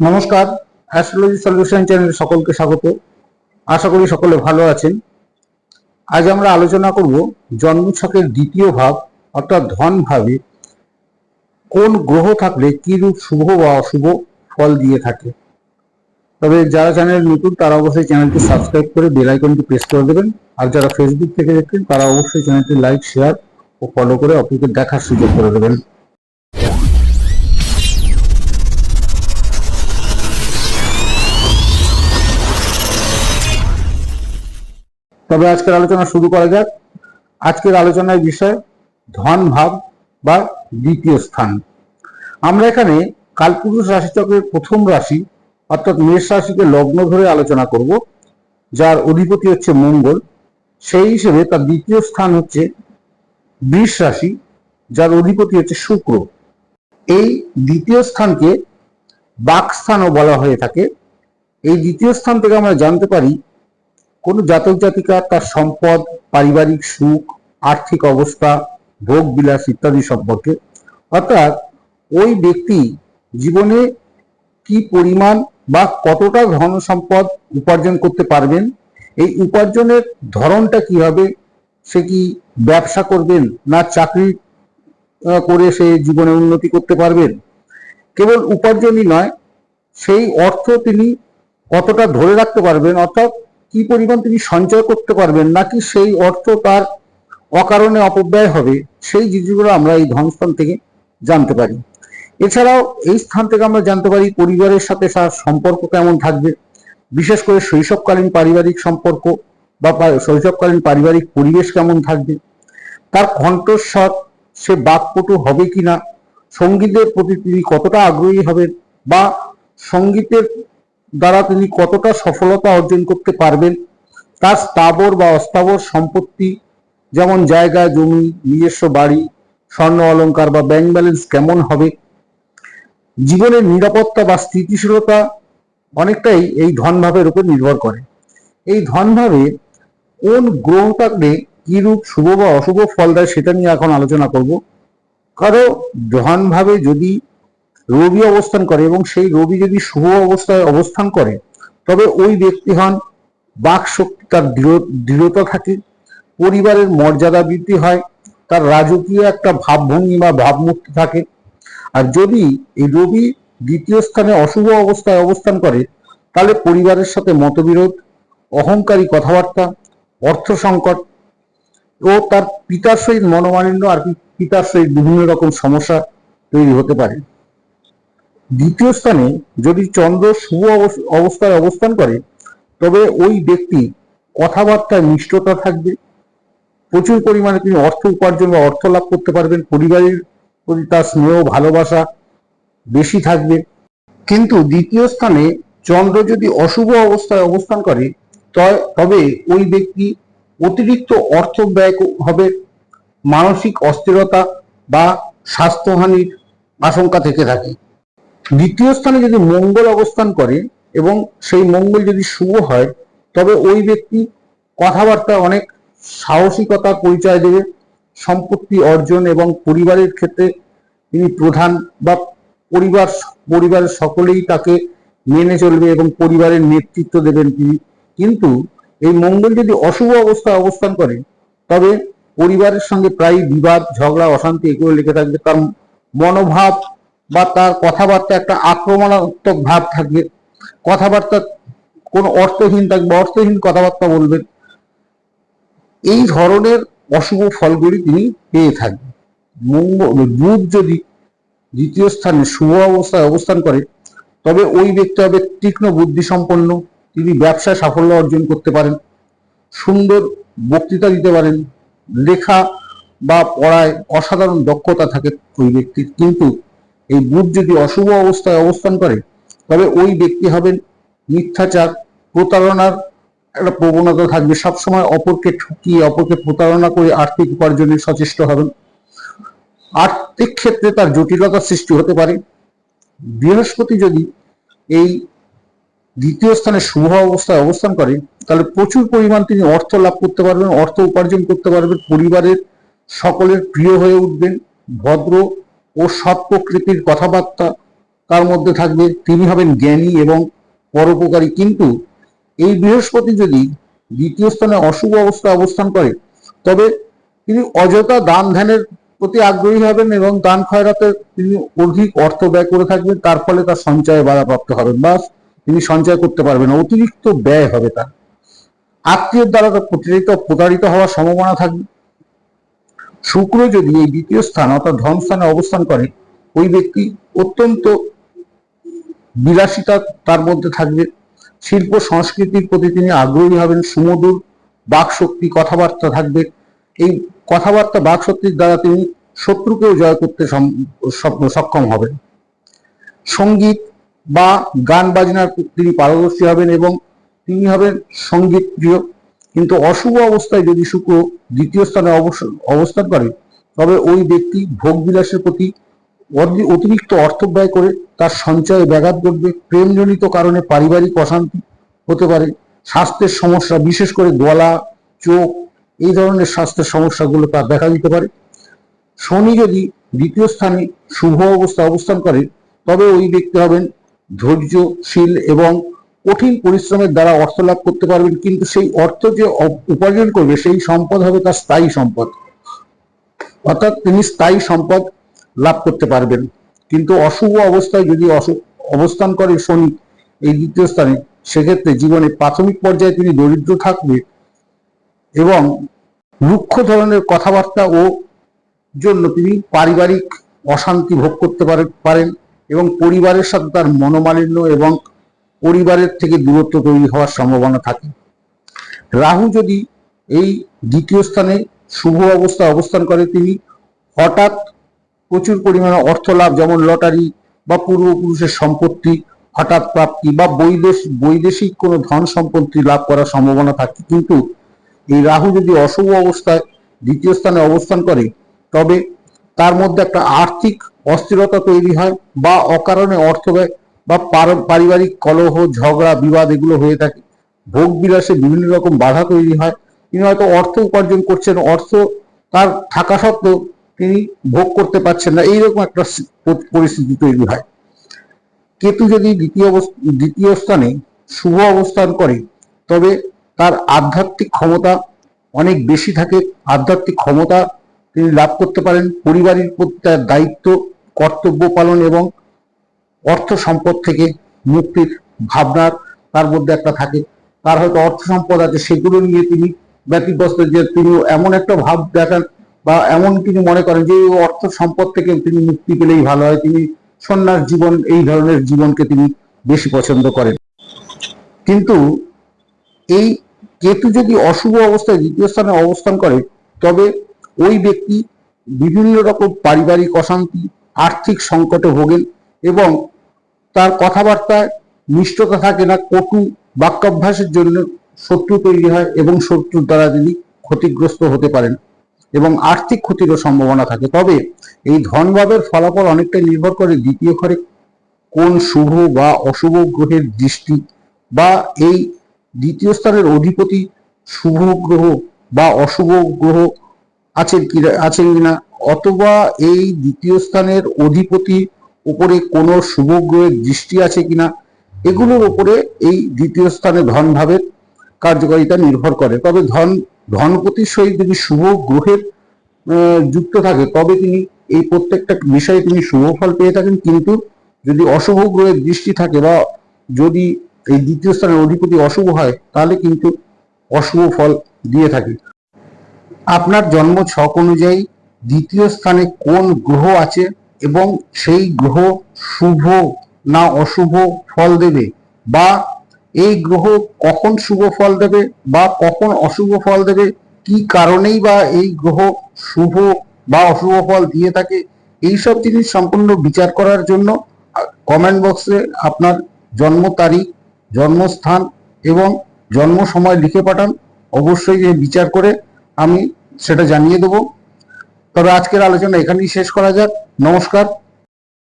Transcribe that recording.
নমস্কার astrology solution চ্যানেলে সকলকে স্বাগত। আশা করি সকলে ভালো আছেন। আজ আমরা আলোচনা করব জন্মছকের দ্বিতীয় ভাব অর্থাৎ ধন ভাবে কোন গ্রহ থাকলে কি রূপ শুভ বা অশুভ ফল দিয়ে থাকে। তবে যারা চ্যানেল নতুন, তারা অবশ্যই চ্যানেলটি সাবস্ক্রাইব করে বেল আইকনটি প্রেস করে দেবেন। আর যারা ফেসবুক থেকে দেখছেন, তারা অবশ্যই চ্যানেলটি লাইক, শেয়ার ও ফলো করে অপরকে দেখার সুযোগ করে দেবেন। তবে আজকের আলোচনা শুরু করা যাক। আজকের আলোচনার বিষয় ধন ভাব বা দ্বিতীয় স্থান। আমরা এখানে কালপুরুষ রাশিচক্রের প্রথম রাশি অর্থাৎ মেষ রাশিকে লগ্ন ধরে আলোচনা করব, যার অধিপতি হচ্ছে মঙ্গল। সেই হিসেবে তার দ্বিতীয় স্থান হচ্ছে বৃষ রাশি, যার অধিপতি হচ্ছে শুক্র। এই দ্বিতীয় স্থানকে বাকস্থানও বলা হয়ে থাকে। এই দ্বিতীয় স্থান থেকে আমরা জানতে পারি কোনো জাতক জাতিকা তার সম্পদ, পারিবারিক সুখ, আর্থিক অবস্থা, ভোগ বিলাস ইত্যাদি সম্পর্কে। অর্থাৎ ওই ব্যক্তি জীবনে কি পরিমাণ বা কতটা ধন সম্পদ উপার্জন করতে পারবেন, এই উপার্জনের ধরনটা কি হবে, সে কি ব্যবসা করবেন না চাকরি করে সে জীবনে উন্নতি করতে পারবেন? কেবল উপার্জনই নয়, সেই অর্থ তিনি কতটা ধরে রাখতে পারবেন, অর্থাৎ কি পরিমাণ তিনি সঞ্চয় করতে পারবেন নাকি সেই অর্থ তার অকারণে অপব্যয় হবে, সেই জিনিসগুলো আমরা এই ধনস্থান থেকে জানতে পারি। এছাড়াও এই স্থান থেকে আমরা জানতে পারি পরিবারের সাথে তার সম্পর্ক কেমন থাকবে, বিশেষ করে শৈশবকালীন পারিবারিক সম্পর্ক বা শৈশবকালীন পারিবারিক পরিবেশ কেমন থাকবে, তার কণ্ঠস্বর, সে বাকপটু হবে কিনা, সঙ্গীতের প্রতি তিনি কতটা আগ্রহী হবেন বা সঙ্গীতের দ্বারা তিনি কতটা সফলতা অর্জন করতে পারবেন, তার স্থাবর বা অস্থাবর সম্পত্তি, যেমন জায়গা জমি, নিজস্ব বাড়ি, স্বর্ণ অলংকার বা ব্যাংক ব্যালেন্স কেমন হবে? জীবনের নিরাপত্তা বা স্থিতিশীলতা অনেকটাই এই ধনভাবের উপর নির্ভর করে। এই ধনভাবে কোন গ্রহ থাকলে কি রূপ শুভ বা অশুভ ফল দেয় সেটা নিয়ে এখন আলোচনা করব। কারও ধনভাবে যদি রবি অবস্থান করে এবং সেই রবি যদি শুভ অবস্থায় অবস্থান করে, তবে ওই ব্যক্তি হন বাক শক্তি, তার দৃঢ়- দৃঢ়তা থাকে, পরিবারের মর্যাদা বৃদ্ধি হয়, তার রাজকীয় একটা ভাবভঙ্গি বা ভাবমূর্তি থাকে। আর যদি এই রবি দ্বিতীয় স্থানে অশুভ অবস্থায় অবস্থান করে, তাহলে পরিবারের সাথে মতবিরোধ, অহংকারী কথাবার্তা, অর্থ সংকট ও তার পিতার সহিত মনোমালিন্য আর পিতার সহিত বিভিন্ন রকম সমস্যা তৈরি হতে পারে। দ্বিতীয় স্থানে যদি চন্দ্র শুভ অবস- অবস্থায় অবস্থান করে, তবে ওই ব্যক্তি কথাবার্তায় মিষ্টতা থাকবে। প্রচুর পরিমাণে তিনি অর্থ উপার্জন বা অর্থ লাভ করতে পারবেন। পরিবারের প্রতি তার স্নেহ, ভালোবাসা বেশি থাকবে। কিন্তু দ্বিতীয় স্থানে চন্দ্র যদি অশুভ অবস্থায় অবস্থান করে তবে ওই ব্যক্তি অতিরিক্ত অর্থ ব্যয় হবে। মানসিক অস্থিরতা বা স্বাস্থ্যহানির আশঙ্কা থেকে থাকে। দ্বিতীয় স্থানে যদি মঙ্গল অবস্থান করে এবং সেই মঙ্গল যদি শুভ হয়, তবে ওই ব্যক্তি কথাবার্তা অনেক সাহসিকতার পরিচয় দেবে, সম্পত্তি অর্জন এবং পরিবারের ক্ষেত্রে তিনি প্রধান বা পরিবার পরিবারের সকলেই তাকে মেনে চলবে এবং পরিবারের নেতৃত্ব দেবেন তিনি। কিন্তু এই মঙ্গল যদি অশুভ অবস্থায় অবস্থান করে, তবে পরিবারের সঙ্গে প্রায় বিবাদ, ঝগড়া, অশান্তি এগুলো লেগে থাকবে। তার মনোভাব বা তার কথাবার্তা একটা আক্রমণাত্মক ভাব থাকবে। কথাবার্তা কোনো অর্থহীন থাকবে অর্থহীন কথাবার্তা বলবেন। এই ধরনের অশুভ ফলগুলি তিনি পেয়ে থাকবেন। মঙ্গল বুধ যদি দ্বিতীয় স্থানে শুভ অবস্থায় অবস্থান করে, তবে ওই ব্যক্তি হবে তীক্ষ্ণ বুদ্ধি সম্পন্ন তিনি ব্যবসায় সাফল্য অর্জন করতে পারেন, সুন্দর বক্তৃতা দিতে পারেন, লেখা বা পড়ায় অসাধারণ দক্ষতা থাকে ওই ব্যক্তির। কিন্তু এই বুধ যদি অশুভ অবস্থায় অবস্থান করে, তবে ওই ব্যক্তি হবেন মিথ্যাচার, প্রতারণার একটা প্রবণতা থাকবে। সবসময় অপরকে ঠকিয়ে, অপরকে প্রতারণা করে আর্থিক উপার্জনে সচেষ্ট হবেন। আর্থিক ক্ষেত্রে তার জটিলতার সৃষ্টি হতে পারে। বৃহস্পতি যদি এই দ্বিতীয় স্থানে শুভ অবস্থায় অবস্থান করে, তাহলে প্রচুর পরিমাণ তিনি অর্থ লাভ করতে পারবেন, অর্থ উপার্জন করতে পারবেন, পরিবারের সকলের প্রিয় হয়ে উঠবেন, ভদ্র ও সৎ প্রকৃতির কথাবার্তা তার মধ্যে থাকবে। তিনি হবেন জ্ঞানী এবং পরোপকারী। কিন্তু এই বৃহস্পতি যদি দ্বিতীয় স্থানে অশুভ অবস্থা অবস্থান করে, তবে তিনি অযথা দান ধ্যানের প্রতি আগ্রহী হবেন এবং দান খয়রাতে তিনি অধিক অর্থ ব্যয় করে থাকবেন। তার ফলে তার সঞ্চয়ে বাধাপ্রাপ্ত হবেন। বা তিনি সঞ্চয় করতে পারবেন অতিরিক্ত ব্যয় হবে তার। আত্মীয়ের দ্বারা তার প্রতারিত প্রতারিত হওয়ার সম্ভাবনা থাকবে। শুক্র যদি এই দ্বিতীয় স্থান অর্থাৎ ধন স্থানে অবস্থান করে, ওই ব্যক্তি অত্যন্ত বিলাসিতা তার মধ্যে থাকবে। শিল্প, সংস্কৃতির প্রতি তিনি আগ্রহী হবেন, সুমধুর বাকশক্তি, কথাবার্তা থাকবে। এই কথাবার্তা, বাকশক্তির দ্বারা তিনি শত্রুকেও জয় করতে সক্ষম হবেন। সংগীত বা গান বাজনার তিনি পারদর্শী হবেন এবং তিনি হবেন সংগীত প্রিয় কিন্তু অশুভ অবস্থায় যদি শুক্র দ্বিতীয় স্থানে অবস- অবস্থান করে, তবে ওই ব্যক্তি ভোগ বিলাসের প্রতি অতিরিক্ত অর্থ ব্যয় করে তার সঞ্চয়ে ব্যাঘাত ঘটবে। প্রেমজনিত কারণে পারিবারিক অশান্তি হতে পারে। স্বাস্থ্যের সমস্যা, বিশেষ করে গলা, চোখ, এই ধরনের স্বাস্থ্যের সমস্যাগুলো তার দেখা দিতে পারে। শনি যদি দ্বিতীয় স্থানে শুভ অবস্থা অবস্থান করে, তবে ওই ব্যক্তি হবেন ধৈর্যশীল এবং কঠিন পরিশ্রমের দ্বারা অর্থ লাভ করতে পারবেন, কিন্তু সেই অর্থ যে উপার্জন করবে, সেই সম্পদ হবে তার স্থায়ী সম্পদ। অর্থাৎ তিনি স্থায়ী সম্পদ লাভ করতে পারবেন। কিন্তু অশুভ অবস্থায় যদি অবস্থান করে শনি এই দ্বিতীয় স্থানে, সেক্ষেত্রে জীবনে প্রাথমিক পর্যায়ে তিনি দরিদ্র থাকবে এবং রুক্ষ ধরনের কথাবার্তা ও জন্য তিনি পারিবারিক অশান্তি ভোগ করতে পারে- পারেন এবং পরিবারের সাথে তার মনোমালিন্য এবং পরিবারের থেকে দূরত্ব তৈরি হওয়ার সম্ভাবনা থাকে। রাহু যদি এই দ্বিতীয় স্থানে শুভ অবস্থা অবস্থান করে, তিনি হঠাৎ প্রচুর পরিমাণে অর্থ লাভ, যেমন লটারি বা পূর্বপুরুষের সম্পত্তি, হঠাৎ প্রাপ্তি বা বৈদেশ বৈদেশিক কোনো ধন সম্পত্তি লাভ করার সম্ভাবনা থাকে। কিন্তু এই রাহু যদি অশুভ অবস্থায় দ্বিতীয় স্থানে অবস্থান করে, তবে তার মধ্যে একটা আর্থিক অস্থিরতা তৈরি হয় বা অকারণে অর্থ ব্যয় বা পারিবারিক কলহ, ঝগড়া, বিবাদ এগুলো হয়ে থাকে। ভোগ বিলাসে বিভিন্ন রকম বাধা তৈরি হয়। তিনি হয়তো অর্থ উপার্জন করছেন, অর্থ তার থাকা সত্ত্বেও তিনি ভোগ করতে পারছেন না। এইরকম একটা পরিস্থিতি তৈরি হয়। কেতু যদি দ্বিতীয় দ্বিতীয় স্থানে শুভ অবস্থান করে, তবে তার আধ্যাত্মিক ক্ষমতা অনেক বেশি থাকে। আধ্যাত্মিক ক্ষমতা তিনি লাভ করতে পারেন। পরিবারের প্রতি তার দায়িত্ব, কর্তব্য পালন এবং অর্থ সম্পদ থেকে মুক্তির ভাবনার তার মধ্যে একটা থাকে। তার হয়তো অর্থ সম্পদ আছে, সেগুলো নিয়ে তিনি ব্যতিগ্রস্ত যে তিনি এমন একটা ভাব দেখান বা এমন তিনি মনে করেন যে অর্থ সম্পদ থেকে তিনি মুক্তি পেলেই ভালো হয়। তিনি সন্ন্যাস জীবন, এই ধরনের জীবনকে তিনি বেশি পছন্দ করেন। কিন্তু এই কেতু যদি অশুভ অবস্থায় দ্বিতীয় স্থানে অবস্থান করে, তবে ওই ব্যক্তি বিভিন্ন রকম পারিবারিক অশান্তি, আর্থিক সংকটে ভোগেন এবং তার কথাবার্তায় মিষ্টতা থাকে না, কটু বাক্যাভ্যাসের জন্য শত্রু তৈরি হয় এবং শত্রুর দ্বারা তিনি ক্ষতিগ্রস্ত হতে পারেন এবং আর্থিক ক্ষতিরও সম্ভাবনা থাকে। তবে এই ধনভাবের ফলাফল অনেকটা নির্ভর করে দ্বিতীয় ঘরে কোন শুভ বা অশুভ গ্রহের দৃষ্টি বা এই দ্বিতীয় স্থানের অধিপতি শুভ গ্রহ বা অশুভ গ্রহ আছেন কি আছেন কিনা অথবা এই দ্বিতীয় স্থানের অধিপতি উপরে কোনো শুভ গ্রহের দৃষ্টি আছে কিনা, এগুলোর উপরে এই দ্বিতীয় স্থানে ধন ভাবের কার্যকারিতা নির্ভর করে। তবে ধন, ধনপতির সহিত যদি শুভ গ্রহের যুক্ত থাকে, তবে তিনি এই প্রত্যেকটা বিষয়ে তিনি শুভ ফল পেয়ে থাকেন। কিন্তু যদি অশুভ গ্রহের দৃষ্টি থাকে বা যদি এই দ্বিতীয় স্থানের অধিপতি অশুভ হয়, তাহলে কিন্তু অশুভ ফল দিয়ে থাকে। আপনার জন্ম ছক অনুযায়ী দ্বিতীয় স্থানে কোন গ্রহ আছে? এবং সেই গ্রহ শুভ না অশুভ ফল দেবে? বা এই গ্রহ কখন শুভ ফল দেবে বা কখন অশুভ ফল দেবে? কি কারণেই বা এই গ্রহ শুভ বা অশুভ ফল দিয়ে থাকে? এইসব জিনিস সম্পূর্ণ বিচার করার জন্য কমেন্ট বক্সে আপনার জন্ম তারিখ, জন্মস্থান এবং জন্ম সময় লিখে পাঠান। অবশ্যই বিচার করে আমি সেটা জানিয়ে দেবো। তবে আজকের আলোচনা এখানেই শেষ করা যাক। নমস্কার।